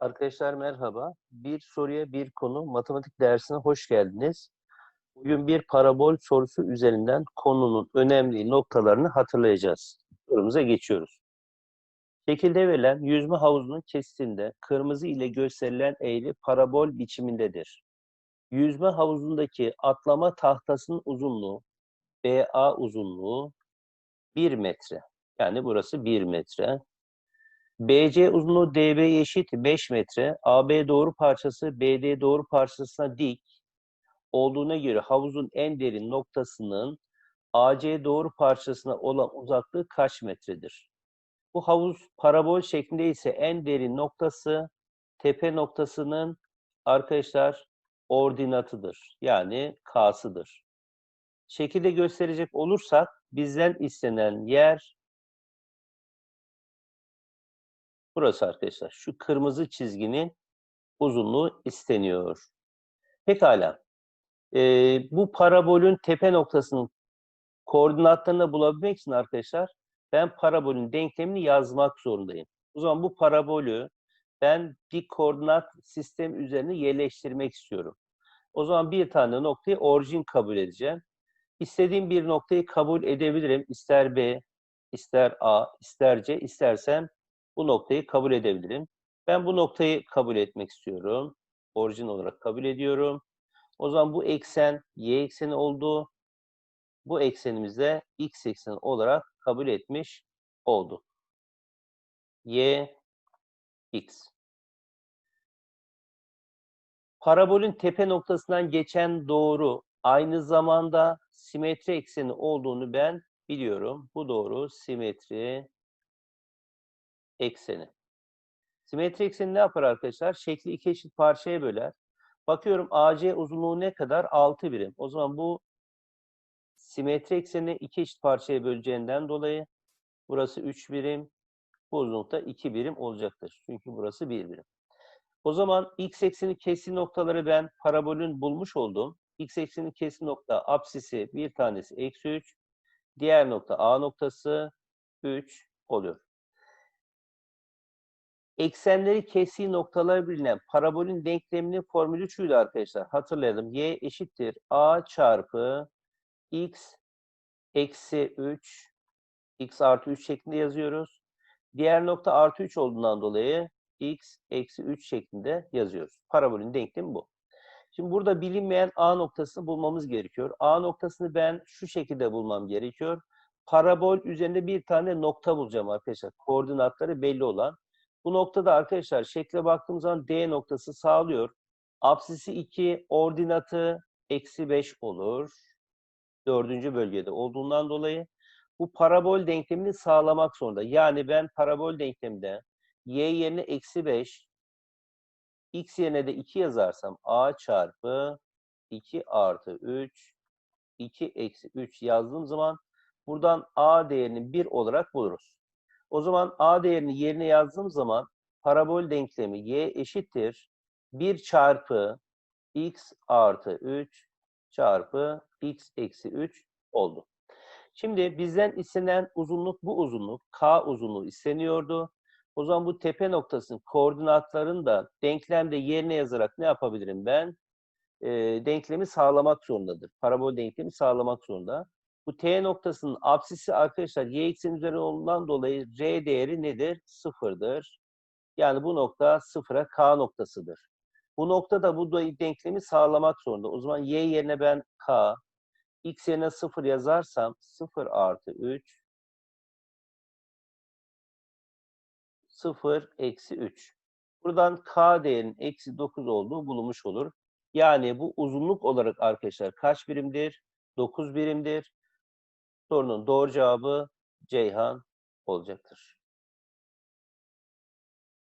Arkadaşlar merhaba. Bir soruya bir konu matematik dersine hoş geldiniz. Bugün bir parabol sorusu üzerinden konunun önemli noktalarını hatırlayacağız. Sorumuza geçiyoruz. Şekilde verilen yüzme havuzunun kesitinde kırmızı ile gösterilen eğri parabol biçimindedir. Yüzme havuzundaki atlama tahtasının uzunluğu BA uzunluğu 1 metre. Yani burası 1 metre. BC uzunluğu DB eşit 5 metre. AB doğru parçası BD doğru parçasına dik olduğuna göre havuzun en derin noktasının AC doğru parçasına olan uzaklığı kaç metredir? Bu havuz parabol şeklinde ise en derin noktası tepe noktasının arkadaşlar ordinatıdır. Yani K'sıdır. Şekilde gösterecek olursak bizden istenen yer Burası arkadaşlar. Şu kırmızı çizginin uzunluğu isteniyor. Pekala. Ee, bu parabolün tepe noktasının koordinatlarını bulabilmek için arkadaşlar ben parabolün denklemini yazmak zorundayım. O zaman bu parabolü ben dik koordinat sistemi üzerine yerleştirmek istiyorum. O zaman bir tane noktayı orijin kabul edeceğim. İstediğim bir noktayı kabul edebilirim. İster B, ister A, ister C, istersem bu noktayı kabul edebilirim. Ben bu noktayı kabul etmek istiyorum. Orijin olarak kabul ediyorum. O zaman bu eksen y ekseni oldu. Bu eksenimizde x ekseni olarak kabul etmiş oldu. y x. Parabolün tepe noktasından geçen doğru aynı zamanda simetri ekseni olduğunu ben biliyorum. Bu doğru simetri ekseni. Simetri ekseni ne yapar arkadaşlar? Şekli iki eşit parçaya böler. Bakıyorum AC uzunluğu ne kadar? 6 birim. O zaman bu simetri eksenini iki eşit parçaya böleceğinden dolayı burası 3 birim, bu uzunlukta 2 birim olacaktır. Çünkü burası 1 birim. O zaman x ekseni kesin noktaları ben parabolün bulmuş oldum. x ekseni kesin nokta apsisi bir tanesi eksi 3, diğer nokta a noktası 3 oluyor. Eksenleri kestiği noktalar bilinen parabolün denkleminin formülü şuydu arkadaşlar. Hatırlayalım. Y eşittir A çarpı X eksi 3 X artı 3 şeklinde yazıyoruz. Diğer nokta artı 3 olduğundan dolayı X eksi 3 şeklinde yazıyoruz. Parabolün denklemi bu. Şimdi burada bilinmeyen A noktasını bulmamız gerekiyor. A noktasını ben şu şekilde bulmam gerekiyor. Parabol üzerinde bir tane nokta bulacağım arkadaşlar. Koordinatları belli olan. Bu noktada arkadaşlar şekle baktığımız zaman D noktası sağlıyor. Apsisi 2, ordinatı eksi 5 olur. Dördüncü bölgede olduğundan dolayı bu parabol denklemini sağlamak zorunda. Yani ben parabol denkleminde y yerine eksi 5, x yerine de 2 yazarsam a çarpı 2 artı 3, 2 eksi 3 yazdığım zaman buradan a değerini 1 olarak buluruz. O zaman a değerini yerine yazdığım zaman parabol denklemi y eşittir 1 çarpı x artı 3 çarpı x eksi 3 oldu. Şimdi bizden istenen uzunluk bu uzunluk. K uzunluğu isteniyordu. O zaman bu tepe noktasının koordinatlarını da denklemde yerine yazarak ne yapabilirim ben? E, denklemi sağlamak zorundadır. Parabol denklemi sağlamak zorunda. Bu T noktasının apsisi arkadaşlar y eksen üzeri olduğundan dolayı R değeri nedir? Sıfırdır. Yani bu nokta sıfıra K noktasıdır. Bu noktada bu denklemi sağlamak zorunda. O zaman y yerine ben K, x yerine sıfır yazarsam sıfır artı 3 sıfır eksi 3. Buradan K değerinin eksi 9 olduğu bulunmuş olur. Yani bu uzunluk olarak arkadaşlar kaç birimdir? 9 birimdir. Sorunun doğru cevabı Ceyhan olacaktır.